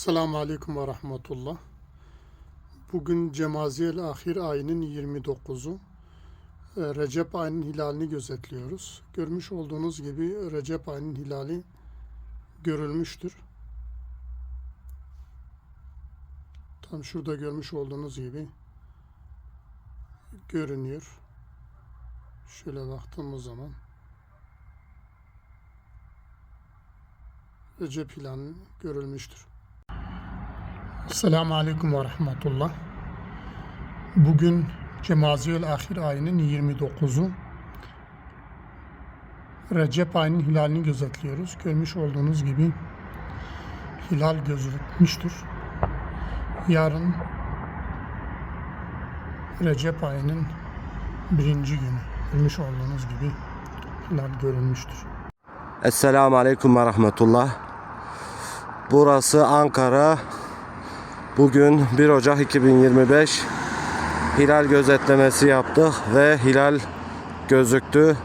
Selamun Aleyküm ve Rahmetullah. Bugün Cemaziyel Ahir ayının 29'u. Ee, Recep ayının hilalini gözetliyoruz. Görmüş olduğunuz gibi Recep ayının hilali görülmüştür. Tam şurada görmüş olduğunuz gibi görünüyor. Şöyle baktığımız zaman Recep hilali görülmüştür. Selamun Aleyküm ve Rahmetullah. Bugün Cemaziyel Ahir ayının 29'u. Recep ayının hilalini gözetliyoruz. Görmüş olduğunuz gibi hilal gözükmüştür. Yarın Recep ayının birinci günü. Görmüş olduğunuz gibi hilal görülmüştür. Esselamu Aleyküm ve Rahmetullah. Burası Ankara. Bugün 1 Ocak 2025 hilal gözetlemesi yaptık ve hilal gözüktü.